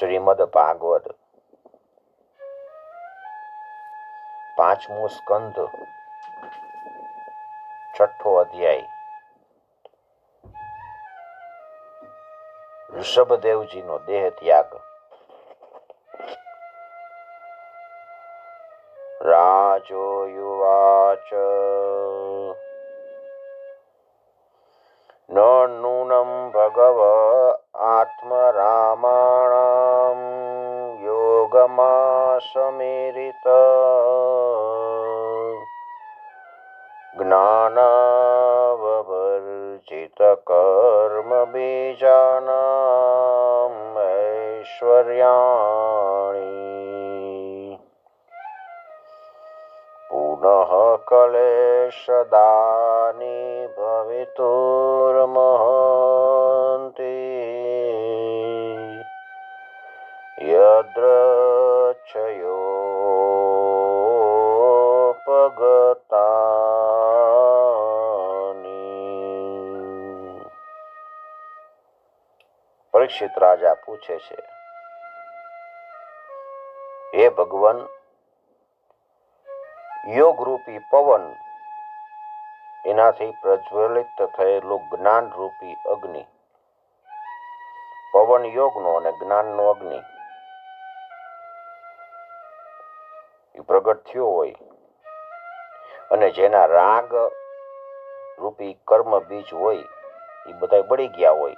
શ્રીમદ ભાગવત. પાંચમો સ્કંદ, છઠ્ઠો અધ્યાય. ઋષભદેવજીનો દેહ ત્યાગ. રાજો યુવાચ. ન નૂનમ ભગવ આત્મરામાણમ યોગમાં સમીરિત જ્ઞાનવર્જિત पुनः कलेशदानि ઐશ્વર્યાણી પુનઃ ભવિતુર્મહંતિ યદ્રચ્છયોપગતાની પરીક્ષિત રાજા પૂછે છે, હે ભગવાન, યોગરૂપી પવન એનાથી પ્રજ્વલિત થયેલું જ્ઞાન રૂપી અગ્નિ, પવન યોગનો અને જ્ઞાનનો અગ્નિ એ પ્રગટ થયો હોય. અને જેના રાગ રૂપી કર્મ બીજ હોય એ બધા બળી ગયા હોય.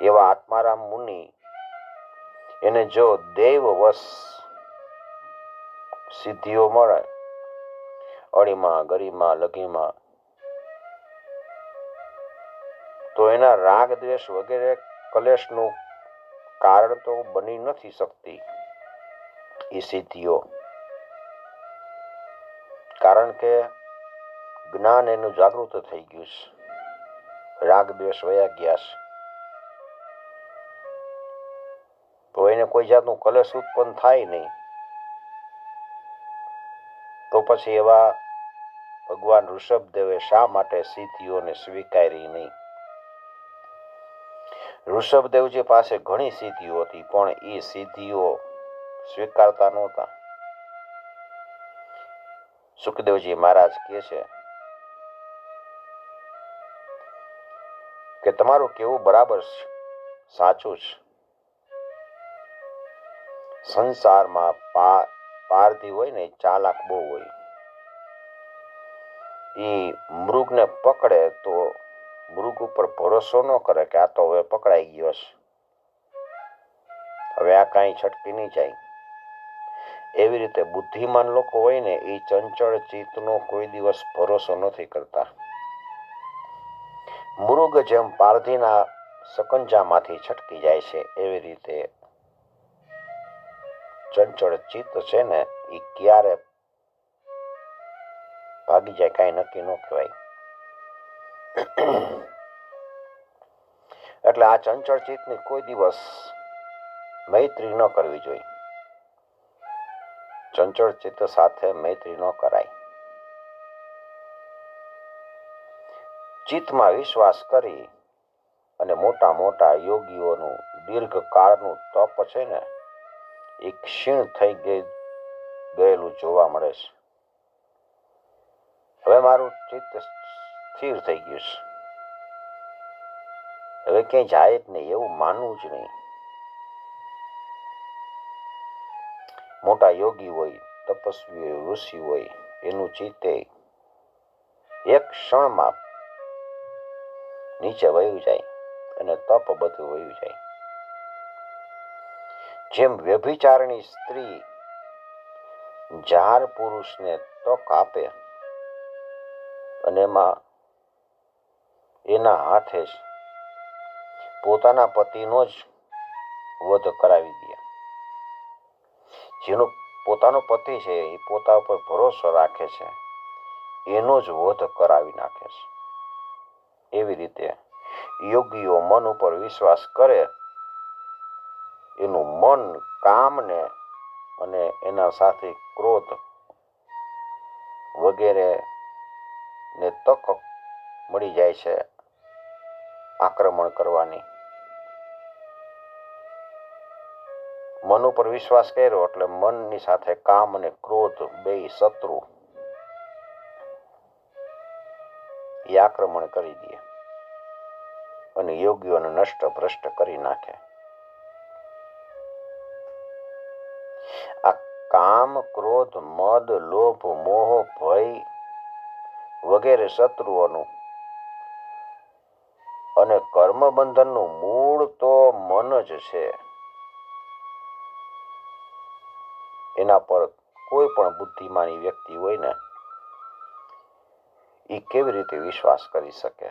એવા આત્મારામ મુનિ, એને જો દેવવશ સિદ્ધિઓ મળે અણીમાં ગરીમાં, લઘીમાં, તો એના રાગ દ્વેષ વગેરે કલેશનું કારણ તો બની નથી શકતી. એ સિદ્ધિઓ. કારણ કે જ્ઞાન એનું જાગૃત થઈ ગયું છે. રાગ, દ્વેષ વયા ગયા છે તો એને કોઈ જાતનું કલશ ઉત્પન્ન થાય નહીં. તો પછી એવા ભગવાન ઋષભદેવે શા માટે સિદ્ધિઓને સ્વીકારી નહીં? ઋષભદેવજી પાસે ઘણી સિદ્ધિઓ હતી, પણ એ સિદ્ધિઓ સ્વીકારતા નહોતા. સુખદેવજી મહારાજ કહે છે કે તમારું કેવું બરાબર છે, સાચું છે. સંસારમાં પારધી હોય ને ચાલાક બહુ હોય. એ મૃગને પકડે તો મૃગ ઉપર ભરોસો ન કરે કે આ તો હવે પકડાઈ ગયો છે. હવે આ કાંઈ છટકી નહીં જાય. એવી રીતે બુદ્ધિમાન લોકો હોય ને એ ચંચળ ચિત્તનો કોઈ દિવસ ભરોસો નથી કરતા. મૃગ જેમ પારધીના સકંજામાંથી છટકી જાય છે, એવી રીતે ચંચળ ચિત્ત છે ને એ ક્યારે ભાગી જાય કાંઈ નક્કી ન કહેવાય. એટલે આ ચંચળ ચિત્તની કોઈ દિવસ મૈત્રી ન કરવી જોઈએ. ચંચળ ચિત્ત સાથે મૈત્રી ન કરાય. ચિત્તમાં વિશ્વાસ કરી અને મોટા મોટા યોગીઓનું દીર્ઘકાળનું તપ છે ને, એ ક્ષીણ થઈ ગઈ, ગયેલું જોવા મળે છે. હવે મારું ચિત્ત સ્થિર થઈ ગયું છે. હવે ક્યાંય જાય જ નહીં એવું માનવું જ નહીં. મોટા યોગી હોય, તપસ્વી ઋષિ હોય, એનું ચિત્તે એક ક્ષણમાં નીચે વયું જાય અને તપ બધું વયું જાય. જેમ વ્યભિચારણી સ્ત્રી જાર પુરુષને તક આપે અને એમાં એના હાથે જ પોતાના પતિનો જ વધ કરાવી દે. જેનો પોતાનો પતિ છે, એ પોતા ઉપર ભરોસો રાખે છે. એનો જ વધ કરાવી નાખે છે. એવી રીતે યોગીઓ મન ઉપર વિશ્વાસ કરે, એનું મન કામને અને એના સાથે ક્રોધ વગેરે ને તક મળી જાય છે આક્રમણ કરવાની. મન ઉપર વિશ્વાસ કર્યો એટલે મનની સાથે કામ અને ક્રોધ બે શત્રુ એ આક્રમણ કરી દે અને યોગ્યોને નષ્ટ ભ્રષ્ટ કરી નાખે. આ કામ, ક્રોધ, મદ, લોભ, મોહ, ભય વગેરે શત્રુઓનું અને કર્મ બંધનનું મૂળ તો મન જ છે. એના પર કોઈ પણ બુદ્ધિમાની વ્યક્તિ હોય ને એ કેવી રીતે વિશ્વાસ કરી શકે?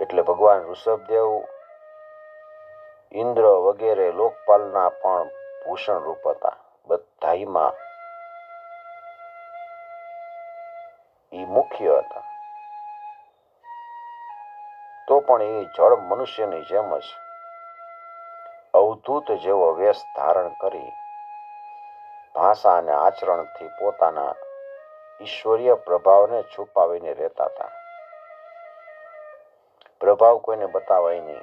એટલે ભગવાન ઋષભદેવ, ઇન્દ્ર વગેરે લોકપાલના પણ ભૂષણ રૂપ હતા. બધાઈમાં એ મુખ્ય હતા. તો પણ એ જળ મનુષ્યની જેમ જ અવધૂત જેવો વેશ ધારણ કરી ભાષા અને આચરણથી પોતાના ઈશ્વરીય પ્રભાવને છુપાવીને રહેતા હતા. પ્રભાવ કોઈને બતાવાય નહીં.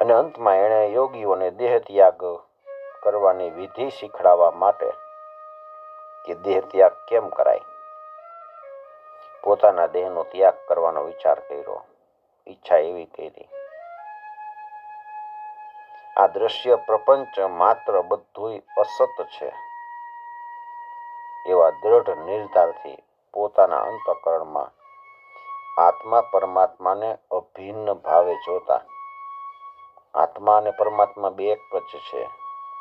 અને અંતમાં એણે યોગીઓને દેહ ત્યાગ કરવાની વિધિ શીખડાવવા માટે કે દેહ ત્યાગ કેમ કરાય? પોતાના દેહનો ત્યાગ કરવાનો વિચાર કર્યો. ઈચ્છા એવી કરી. આ દ્રશ્ય પ્રપંચ માત્ર બધુંય અસત છે. એવા દ્રઢ નિર્ધારથી પોતાના અંતકરણમાં આત્મા પરમાત્માને અભિન્ન ભાવે જોતા. આત્મા અને પરમાત્મા બે એક જ છે,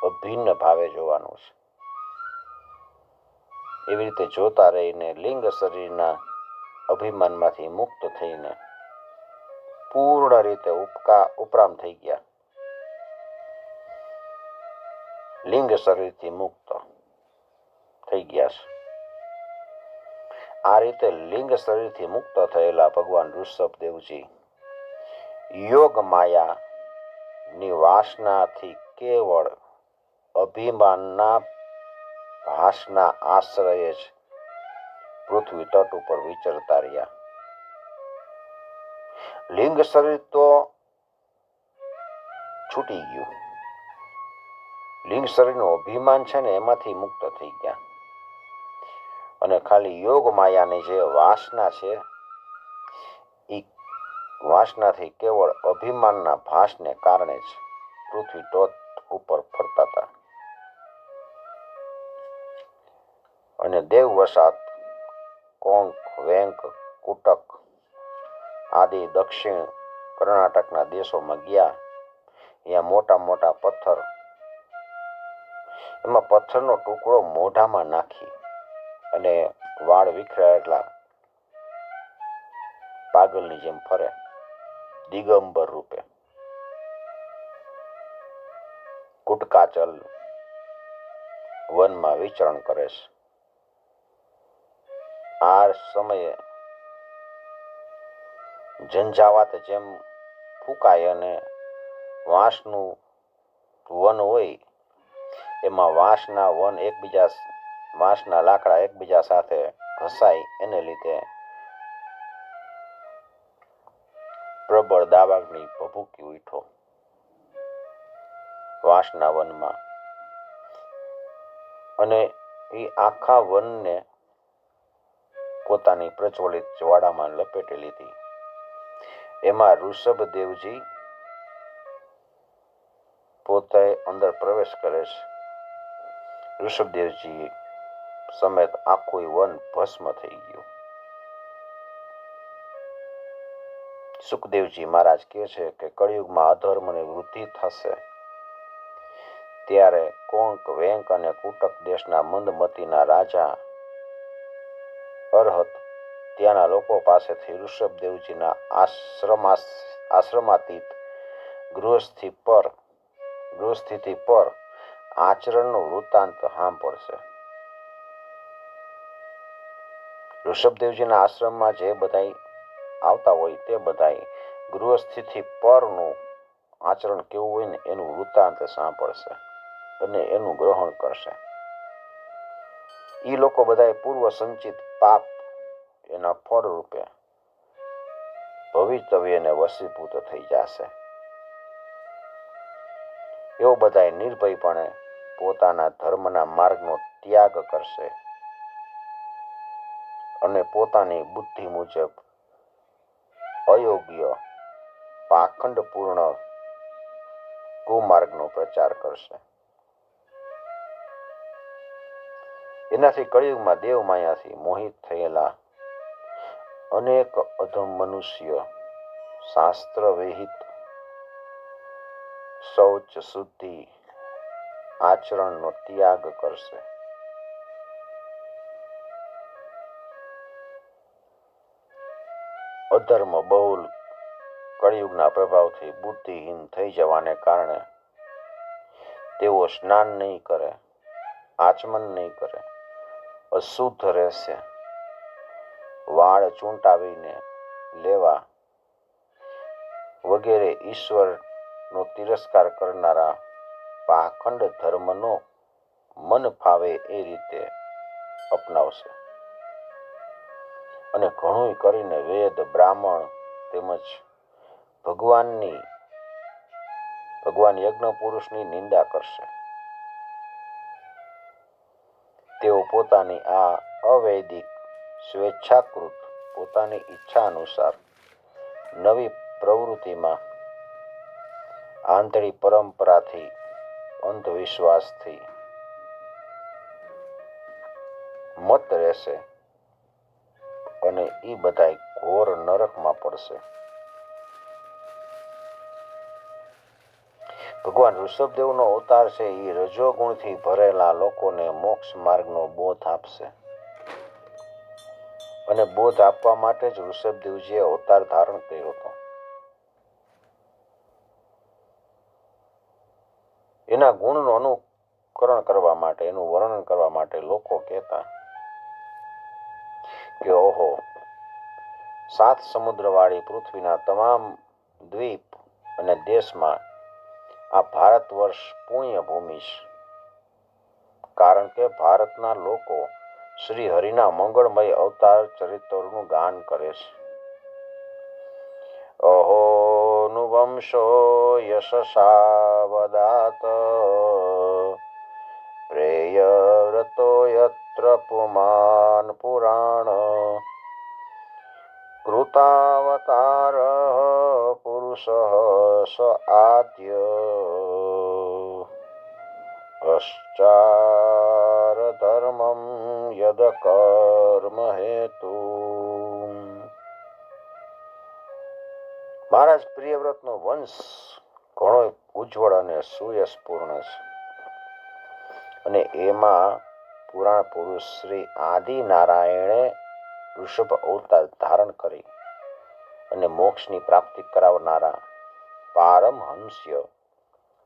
અભિન્ન ભાવે જોવાનું છે. એવી રીતે જોતા રહીને લિંગ શરીરના અભિમાનમાંથી મુક્ત થઈને પૂર્ણ રીતે ઉપકા, ઉપરામ થઈ ગયા. લિંગ શરીરથી મુક્ત થઈ ગયા છે. આ રીતે લિંગ શરીરથી મુક્ત થયેલા ભગવાન ઋષભ દેવજી યોગ માયા ની વાસનાથી કેવળ અભિમાનના ભાષના આશ્રયે જ પૃથ્વી તટ ઉપર વિચરતા રહ્યા. લિંગ શરીર તો છૂટી ગયું. લિંગ શરીરનું અભિમાન છે ને એમાંથી મુક્ત થઈ ગયા. અને ખાલી યોગ માયાની જે વાસના છે એ વાસનાથી કેવળ અભિમાનના ભાસને કારણે જ પૃથ્વી ટોચ ઉપર ફરતા હતા. અને દેવ વસાત કોંક, વેંક, કુટક આદિ દક્ષિણ કર્ણાટકના દેશોમાં ગયા. અહીંયા મોટા મોટા પથ્થર, એમાં પથ્થરનો ટુકડો મોઢામાં નાખી અને વાળ વિખરાયેલા પાગલની જેમ ફરે, દિગંબર રૂપે. કુટકાચલ વનમાં વિચરણ કરે છે. આ સમયે ઝંઝાવાત જેમ ફૂંકાય અને વાંસનું વન હોય, એમાં વાંસના વન એકબીજા વાંસના લાકડા એકબીજા સાથે ઘસાય એને લીધે પ્રબળ દાવાગની ભભૂકી ઉઠો. વાંસના વનમાં. અને એ આખા વનને પોતાની પ્રજ્વલિત જ્વાળામાં લપેટી લીધી. એમાં ઋષભદેવજી પોતે અંદર પ્રવેશ કરે છે. ઋષભદેવજી સમેત આખું વન ભસ્મ થઈ ગયું. સુખદેવજી મહારાજ કહે છે કે કળિયુગમાં અધર્મની વૃદ્ધિ થશે. ત્યારે કોંક, વેંક અને કુટક દેશના મંદમતીના રાજા અરહત ત્યાંના લોકો પાસેથી ઋષભદેવજીના આશ્રમા આશ્રમાતીત ગૃહસ્થિ પર, ગૃહસ્થિતિ પર આચરણનો વૃત્તાંત સાંભળશે. ઋષભદેવજીના આશ્રમમાં જે બધા આવતા હોય તે બધાય ગૃહસ્થિતિ પરનું આચરણ કેવું હોય ને એનું વૃત્તાંત સાંભળશે અને એનું ગ્રહણ કરશે. એ લોકો બધાએ પૂર્વ સંચિત પાપ એના ફળ રૂપે ભવિતવ્યને વસીભૂત થઈ જશે. એવો બધાય નિર્ભયપણે પોતાના ધર્મના માર્ગનો ત્યાગ કરશે અને પોતાની બુદ્ધિ મુજબ અયોગ્ય પાખંડપૂર્ણ કુમાર્ગનો પ્રચાર કરશે. એનાથી કળિયુગમાં દેવ માયાથી મોહિત થયેલા અનેક અધમ મનુષ્ય શાસ્ત્ર વિહિત શૌચ શુદ્ધિ આચરણનો ત્યાગ કરશે અધર્મ બહુલ કળિયુગના પ્રભાવથી બુદ્ધિહીન થઈ જવાને કારણે તેઓ સ્નાન નહીં કરે, આચમન નહીં કરે, અશુદ્ધ રહેશે। વાળ ચૂંટાવીને લેવા વગેરે ઈશ્વરનો તિરસ્કાર કરનારા પાખંડ ધર્મનો મન ફાવે એ રીતે અપનાવશે. અને ઘણું કરીને વેદ, બ્રાહ્મણ તેમજ ભગવાનની, ભગવાન યજ્ઞ પુરુષની નિંદા કરશે. તેઓ પોતાની આ અવૈદિક સ્વેચ્છાકૃત પોતાની ઈચ્છા અનુસાર નવી પ્રવૃત્તિમાં આંધળી પરંપરાથી, અંધવિશ્વાસથી મત રહેશે અને એ બધાય ઘોર નરકમાં પડશે. ભગવાન ઋષભદેવનો અવતાર છે એ રજોગુણથી ભરેલા લોકોને મોક્ષ માર્ગનો બોધ આપશે. અને બોધ આપવા માટે જ ઋષભદેવજીએ અવતાર ધારણ કર્યો હતો. એના ગુણનું અનુકરણ કરવા માટે, એનું વર્ણન કરવા માટે લોકો કહેતા કે, ઓહો, સાત સમુદ્રવાળી પૃથ્વીના તમામ દ્વીપ અને દેશમાં આ ભારત વર્ષ પુણ્ય ભૂમિ છે. કારણ કે ભારતના લોકો શ્રી હરિના મંગળમય અવતાર ચરિત્રનું ગાન કરે છે. અહો નુવંશો યશસા વદાત પ્રેયવ્રતો યત્ર પુમાન પુરાણ, કૃતાવતાર પુરુષ સ આદ્ય પશ્ચાર ધર્મમ યદ કર્મ હેતુ મહારાજ પ્રિયવ્રતનો વંશ ઘણો ઉજ્જવળ અને સુયશપૂર્ણ છે. અને એમાં પુરાણ પુરુષ શ્રી આદિ નારાયણે ઋષભ અવતાર ધારણ કરી અને મોક્ષની પ્રાપ્તિ કરાવનારા પારમહંસ્ય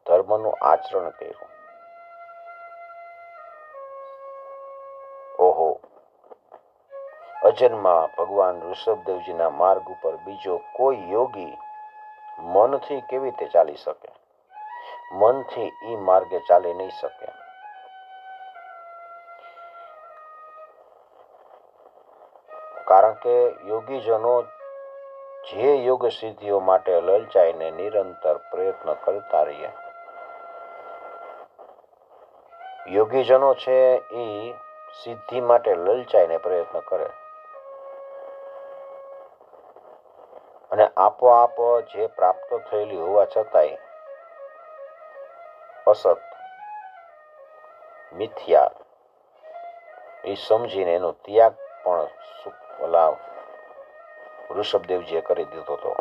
ધર્મનું આચરણ કર્યું. અજન્મા ભગવાન ઋષભદેવજીના માર્ગ ઉપર બીજો કોઈ યોગી મનથી કેવી રીતે ચાલી શકે? મનથી એ માર્ગે ચાલી નહીં શકે. કારણ કે યોગીજનો જે યોગ સિદ્ધિઓ માટે લલચાઈને નિરંતર પ્રયત્ન કરતા રહીએ. યોગીજનો છે એ સિદ્ધિ માટે લલચાઈને પ્રયત્ન કરે. અને આપોઆપ જે પ્રાપ્ત થયેલી હોવા છતાંય અસત, મિથ્યા, એ સમજીને એનો ત્યાગ પણ ઓલા ઋષભદેવજીએ કરી દીધો હતો.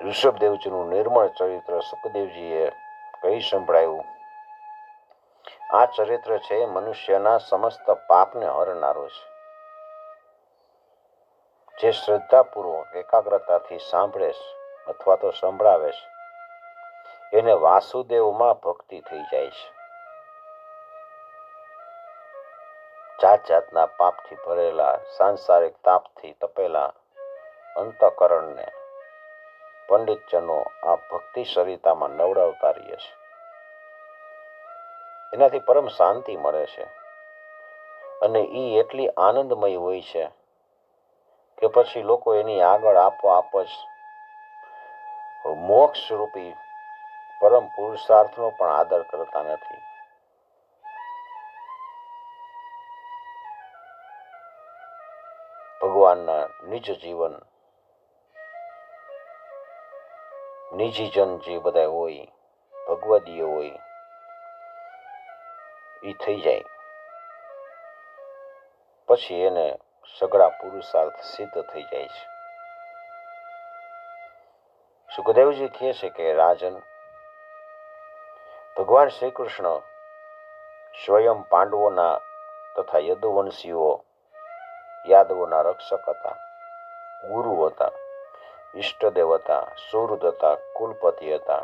ઋષભદેવજીનું નિર્મળ ચરિત્ર સુખદેવજીએ કહી સંભળાયું આ ચરિત્ર છે મનુષ્યના સમસ્ત પાપને હરનારો છે. જે શ્રદ્ધાપૂર્વક, એકાગ્રતાથી સાંભળે છે અથવા તો સંભળાવે છે, એને વાસુદેવમાં ભક્તિ થઈ જાય છે. જાત જાતના પાપથી ભરેલા, સાંસારિક તાપથી તપેલા અંતકરણને પંડિતજનો આ ભક્તિ સરિતામાં નવડાવતા રહીએ છે. એનાથી પરમ શાંતિ મળે છે. અને એ એટલી આનંદમય હોય છે કે પછી લોકો એની આગળ આપોઆપ જ મોક્ષ રૂપી પરમ પુરુષાર્થનો પણ આદર કરતા નથી. ભગવાનના નિજ જીવન, નિજી જન જે બધા હોય ભગવદીય હોય એ થઈ જાય. પછી એને સગળા પુરુષાર્થ સિદ્ધ થઈ જાય છે. સુખદેવજી કહે છે કે, રાજન, ભગવાન શ્રી કૃષ્ણ સ્વયં પાંડવોના તથા યદુવંશીઓ, યાદવોના રક્ષક હતા, ગુરુ હતા, ઈષ્ટદેવ હતા સુરદ હતા, કુલપતિ હતા.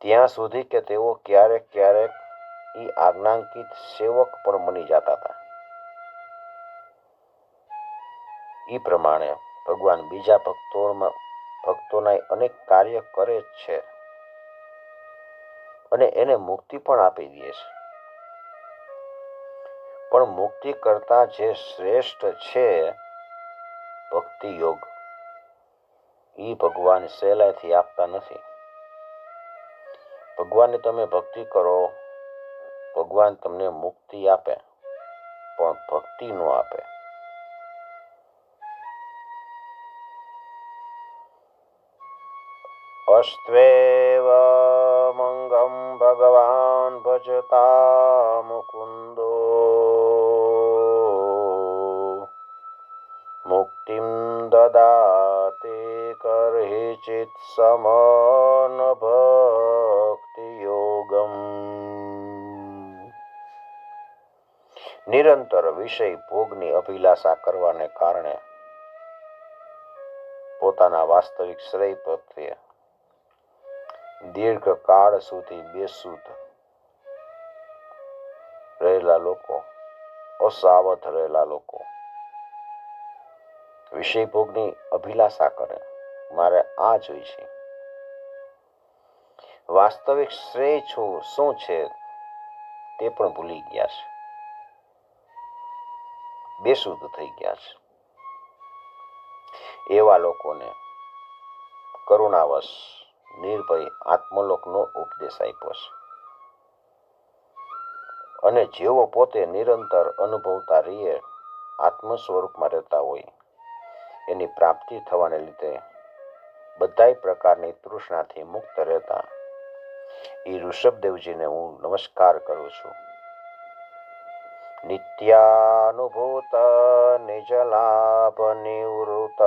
ત્યાં સુધી કે તેઓ ક્યારેક ક્યારેક એ આજ્ઞાંકિત સેવક પણ બની જતા હતા એ પ્રમાણે ભગવાન બીજા ભક્તોમાં ભક્તોના અનેક કાર્ય કરે જ છે. અને એને મુક્તિ પણ આપી દે છે. પણ મુક્તિ કરતા જે શ્રેષ્ઠ છે ભક્તિ યોગ એ ભગવાન સહેલાઈથી આપતા નથી. ભગવાનને તમે ભક્તિ કરો ભગવાન તમને મુક્તિ આપે, પણ ભક્તિ નો આપે. અસ્ત્વેવ ભગવાન ભજતા મુકુંદો મુક્તિમ દદાતે કરહિચિત સમન ભક્તિ યોગમ નિરંતર વિષય ભોગની અભિલાષા કરવાને કારણે પોતાના વાસ્તવિક શ્રેય પ્રત્યે દીર્ઘ કાળ સુધી બેસુદ રહેલા લોકો, અસાવધ રહેલા લોકો વિષય ભોગની અભિલાષા કરે. મારે આ જોઈશે વાસ્તવિક શ્રેય છું, શું છે તે પણ ભૂલી ગયા છે. બેસુદ થઈ ગયા છે. એવા લોકોને કરુણાવશ, નિર્ભય આત્મલોકનો ઉપદેશ આપ્યો છે. અને જેઓ પોતે નિરંતર અનુભવતા રહીએ આત્મ સ્વરૂપમાં રહેતા હોય, એની પ્રાપ્તિ થવાને લીધે બધાય પ્રકારની તૃષ્ણાથી મુક્ત રહેતા એ ઋષભદેવજીને હું નમસ્કાર કરું છું. નિત્યાનુભૂત નિજ લાભ નિવૃત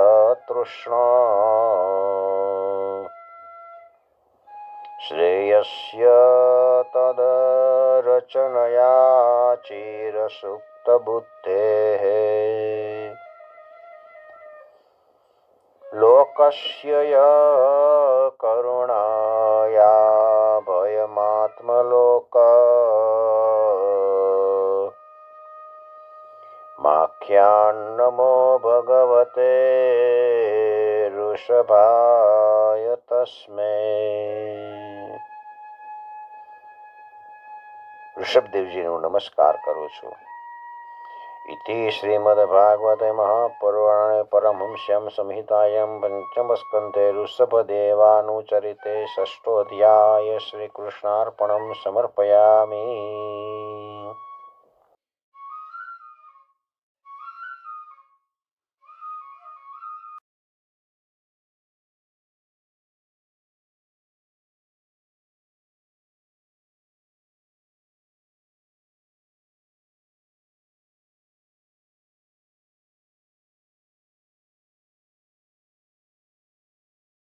તૃષ્ણ શ્રેયસ્ય તદરચનયા ચિરસુપ્ત બુદ્ધેઃ લોકસ્ય કરુણાયા ભયમાત્મલોક માખ્યાન્નમો भगवते ऋषभाय તસ્મે ઋષભદેવજીનો નમસ્કાર કરું છું. ઇતિ શ્રીમદ્ભાગવતે મહાપુરાણે પરમહંસ્યમ સંહિતાયમ પંચમસ્કંધે ઋષભદેવાનુચરિતે ષષ્ઠોધ્યાય શ્રીકૃષ્ણાર્પણમ સમર્પયામિ